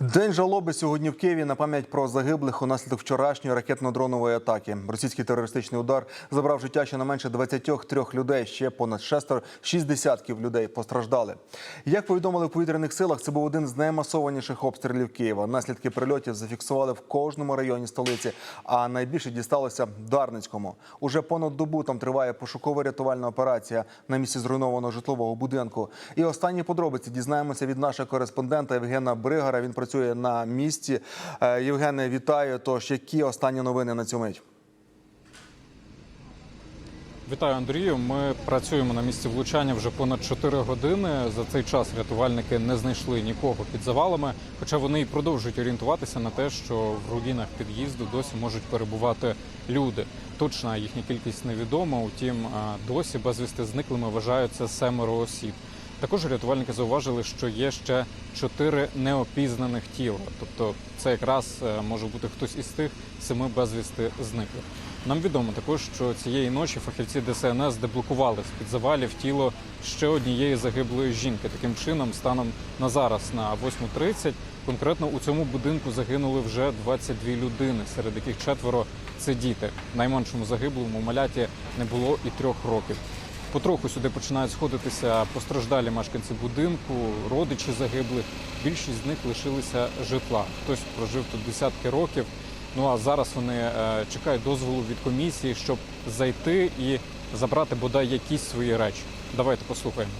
День жалоби сьогодні в Києві на пам'ять про загиблих унаслідок вчорашньої ракетно-дронової атаки. Російський терористичний удар забрав життя щонайменше 23 людей. Ще понад шестеро шість десятків людей постраждали. Як повідомили в повітряних силах, це був один з наймасованіших обстрілів Києва. Наслідки прильотів зафіксували в кожному районі столиці, а найбільше дісталося Дарницькому. Уже понад добу там триває пошуково-рятувальна операція на місці зруйнованого житлового будинку. І останні подробиці дізнаємося від нашого кореспондента Євгена Бригара. Він працює на місці. Е, Євгене, вітаю. Тож які останні новини на цю мить? Вітаю, Андрію. Ми працюємо на місці влучання вже понад 4 години. За цей час рятувальники не знайшли нікого під завалами, хоча вони і продовжують орієнтуватися на те, що в руїнах під'їзду досі можуть перебувати люди. Точна їхня кількість невідома. Утім, досі безвісти зниклими вважаються семеро осіб. Також рятувальники зауважили, що є ще чотири неопізнаних тіла. Тобто, це якраз е, може бути хтось із тих семи безвісти зниклих. Нам відомо також, що цієї ночі фахівці ДСНС деблокували з під завалів тіло ще однієї загиблої жінки. Таким чином, станом на зараз, на 8.30, конкретно у цьому будинку загинули вже 22 людини, серед яких четверо це діти. Найменшому загиблому маляті не було і трьох років. Потроху сюди починають сходитися постраждалі мешканці будинку, родичі загиблих. Більшість з них лишилися житла. Хтось прожив тут десятки років. Ну а зараз вони е, чекають дозволу від комісії, щоб зайти і забрати бодай якісь свої речі. Давайте послухаємо.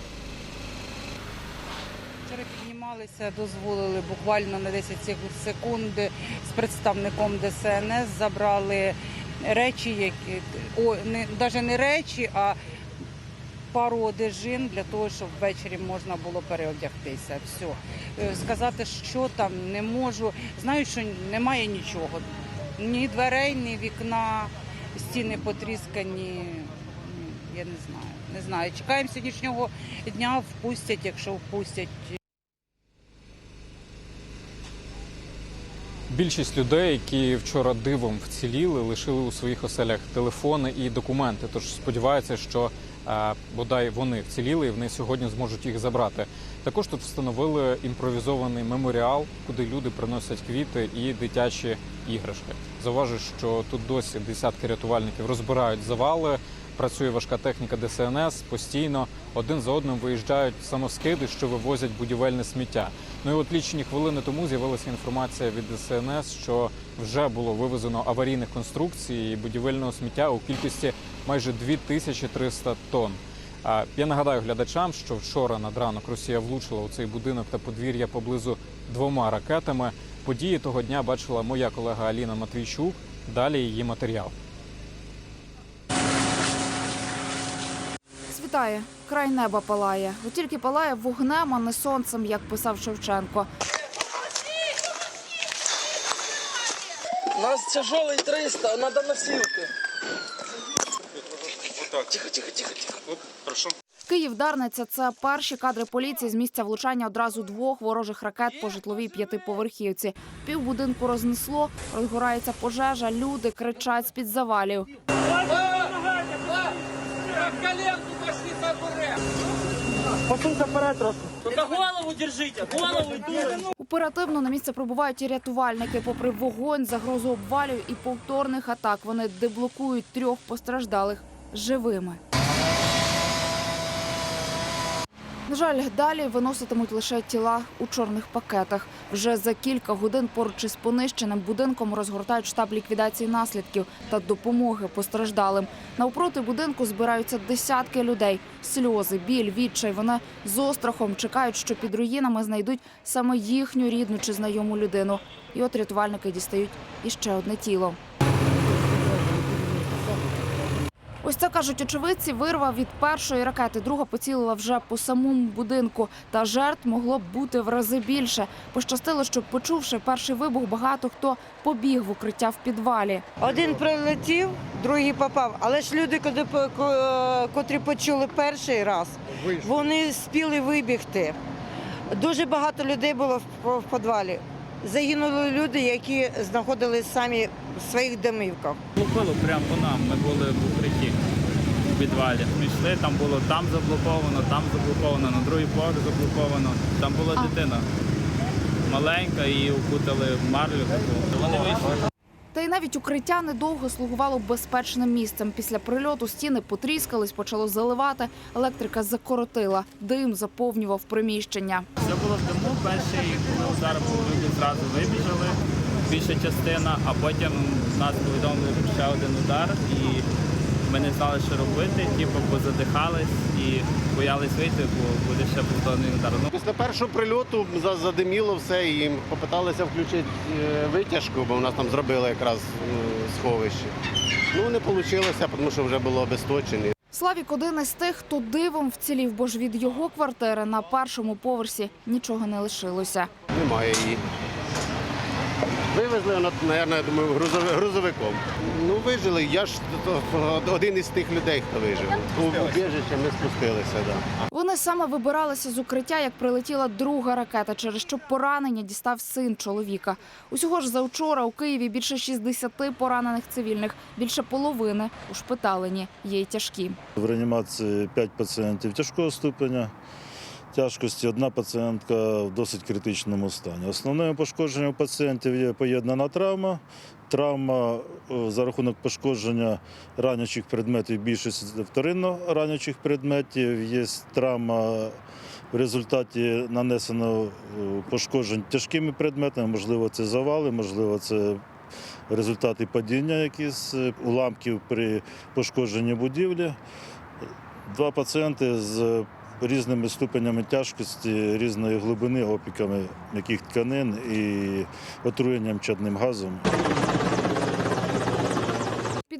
Вчора піднімалися, дозволили буквально на 10 секунд з представником ДСНС забрали речі, які о, не навіть не речі, а пару одежин для того, щоб ввечері можна було переодягтися. Все. Сказати, що там не можу. Знаю, що немає нічого. Ні дверей, ні вікна, стіни потріскані. Я не знаю. Не знаю. Чекаємо сьогоднішнього дня, впустять, якщо впустять. Більшість людей, які вчора дивом вціліли, лишили у своїх оселях телефони і документи. Тож сподіваються, що бодай вони вціліли і вони сьогодні зможуть їх забрати. Також тут встановили імпровізований меморіал, куди люди приносять квіти і дитячі іграшки. Зауважу, що тут досі десятки рятувальників розбирають завали. Працює важка техніка ДСНС постійно. Один за одним виїжджають самоскиди, що вивозять будівельне сміття. Ну і от лічені хвилини тому з'явилася інформація від ДСНС, що вже було вивезено аварійних конструкцій і будівельного сміття у кількості майже 2300 тонн. Я нагадаю глядачам, що вчора над ранок Росія влучила у цей будинок та подвір'я поблизу двома ракетами. Події того дня бачила моя колега Аліна Матвійчук. Далі її матеріал. Світає, край неба палає. От тільки палає вогнем, а не сонцем, як писав Шевченко. У нас тяжелый 300, надо носилки. Тихо, тихо, тихо, тихо. Київ Дарниця це перші кадри поліції з місця влучання одразу двох ворожих ракет по житловій п'ятиповерхівці. Півбудинку рознесло, розгорається пожежа, люди кричать з під завалів. Только голову держите, голову Оперативно на місце прибувають і рятувальники. Попри вогонь, загрозу обвалів і повторних атак, вони деблокують трьох постраждалих живими. На жаль, далі виноситимуть лише тіла у чорних пакетах. Вже за кілька годин поруч із понищеним будинком розгортають штаб ліквідації наслідків та допомоги постраждалим. Навпроти будинку збираються десятки людей. Сльози, біль, відчай. Вони з острахом чекають, що під руїнами знайдуть саме їхню рідну чи знайому людину. І от рятувальники дістають іще одне тіло. Ось це кажуть очевидці. Вирва від першої ракети. Друга поцілила вже по самому будинку. Та жертв могло б бути в рази більше. Пощастило, що почувши перший вибух, багато хто побіг в укриття в підвалі. Один прилетів, другий попав. Але ж люди, коли котрі почули перший раз, вони спіли вибігти. Дуже багато людей було в, в підвалі. Загинули люди, які знаходились самі в своїх домівках. Лупило прямо по нам. Ми були в укритті в підвалі. Ми йшли, там було там заблоковано, там заблоковано, на другий поверх заблоковано. Там була А. дитина. маленька, її укутали в марлю. таку. Вони вийшли. Та й навіть укриття недовго слугувало безпечним місцем. Після прильоту стіни потріскались, почало заливати. Електрика закоротила, дим заповнював приміщення. Все було в диму. Перший, удар був, люди зразу вибіжали, більша частина, а потім нас повідомили про ще один удар, і ми не знали, що робити, типу позадихались і боялись вийти, бо буде ще повторний удар. Ну, Після першого прильоту за- задиміло все і попиталися включити е, витяжку, бо в нас там зробили якраз е, сховище. Ну не вийшло, тому що вже було обесточено. Славік один із тих, хто дивом вцілів, бо ж від його квартири на першому поверсі нічого не лишилося. Немає її. Вивезли, мабуть, я думаю, грузови- грузовиком. Ну, вижили. Я ж то- один із тих людей, хто вижив. У убіжище ми спустилися. Да. Вони саме вибиралися з укриття, як прилетіла друга ракета, через що поранення дістав син чоловіка. Усього ж завчора у Києві більше 60 поранених цивільних, більше половини ушпиталені, є й тяжкі. В реанімації 5 пацієнтів тяжкого ступеня тяжкості, одна пацієнтка в досить критичному стані. Основними пошкодженнями пацієнтів є поєднана травма. Травма е, за рахунок пошкодження ранячих предметів, більшість вторинно ранячих предметів. Є травма в результаті нанесено е, пошкоджень тяжкими предметами, можливо, це завали, можливо, це результати падіння якісь е, уламків при пошкодженні будівлі. Два пацієнти з різними ступенями тяжкості, різної глибини, опіками м'яких тканин і отруєнням чадним газом.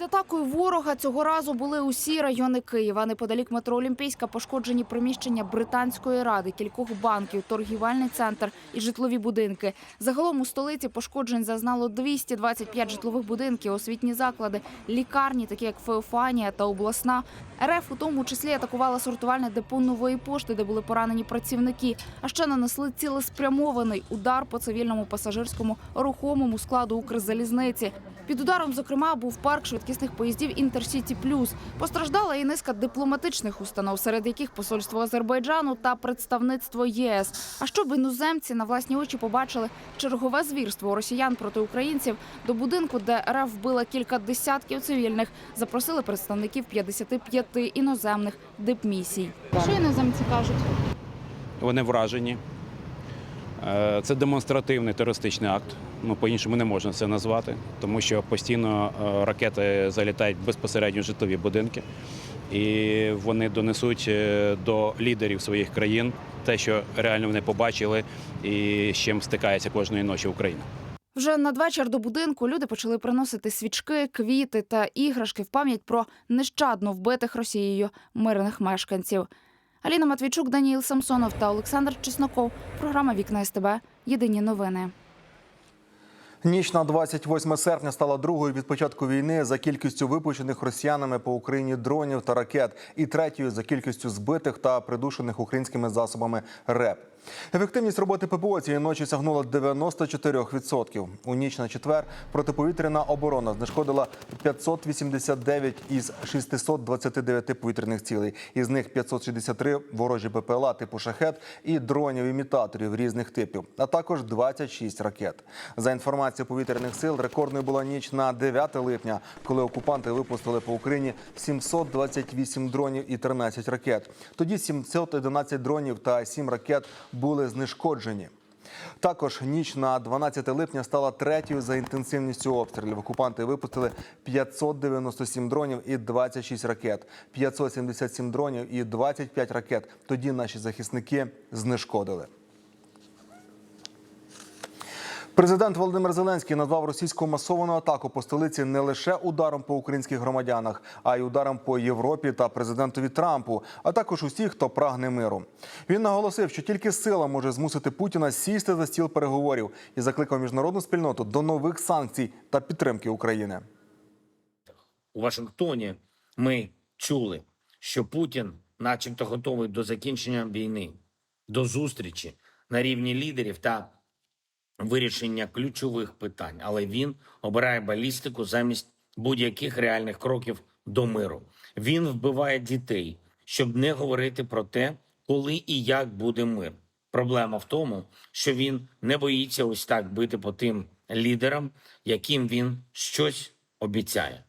Атакою ворога цього разу були усі райони Києва. Неподалік метро Олімпійська пошкоджені приміщення британської ради, кількох банків, торгівельний центр і житлові будинки. Загалом у столиці пошкоджень зазнало 225 житлових будинків, освітні заклади, лікарні, такі як Феофанія та обласна. РФ у тому числі атакувала сортувальне депо нової пошти, де були поранені працівники. А ще нанесли цілеспрямований удар по цивільному пасажирському рухомому складу Укрзалізниці. Під ударом, зокрема, був парк швидкісних поїздів Інтерсіті Плюс. Постраждала і низка дипломатичних установ, серед яких посольство Азербайджану та представництво ЄС. А щоб іноземці на власні очі побачили чергове звірство росіян проти українців, до будинку, де РФ вбила кілька десятків цивільних, запросили представників 55 іноземних дипмісій. Що іноземці кажуть? Вони вражені. Е, Це демонстративний терористичний акт. Ну, по-іншому не можна це назвати, тому що постійно е, ракети залітають безпосередньо в житлові будинки, і вони донесуть е, до лідерів своїх країн те, що реально вони побачили і з чим стикається кожної ночі Україна. Вже надвечір до будинку люди почали приносити свічки, квіти та іграшки в пам'ять про нещадно вбитих Росією мирних мешканців. Аліна Матвійчук, Даніїл Самсонов та Олександр Чесноков. Програма Вікна СТБ. Єдині новини. Ніч на 28 серпня стала другою від початку війни за кількістю випущених росіянами по Україні дронів та ракет, і третьою за кількістю збитих та придушених українськими засобами РЕП. Ефективність роботи ППО цієї ночі сягнула 94%. У ніч на четвер протиповітряна оборона знешкодила 589 із 629 повітряних цілей. Із них 563 ворожі БПЛА типу шахет і дронів-імітаторів різних типів, а також 26 ракет. За інформацією повітряних сил, рекордною була ніч на 9 липня, коли окупанти випустили по Україні 728 дронів і 13 ракет. Тоді 711 дронів та 7 ракет були знешкоджені. Також ніч на 12 липня стала третьою за інтенсивністю обстрілів. Окупанти випустили 597 дронів і 26 ракет, 577 дронів і 25 ракет. Тоді наші захисники знешкодили. Президент Володимир Зеленський назвав російську масовану атаку по столиці не лише ударом по українських громадянах, а й ударом по Європі та президентові Трампу, а також усіх, хто прагне миру. Він наголосив, що тільки сила може змусити Путіна сісти за стіл переговорів і закликав міжнародну спільноту до нових санкцій та підтримки України. у Вашингтоні ми чули, що Путін, начебто, готовий до закінчення війни, до зустрічі на рівні лідерів та вирішення ключових питань, але він обирає балістику замість будь-яких реальних кроків до миру. Він вбиває дітей, щоб не говорити про те, коли і як буде мир. Проблема в тому, що він не боїться ось так бити по тим лідерам, яким він щось обіцяє.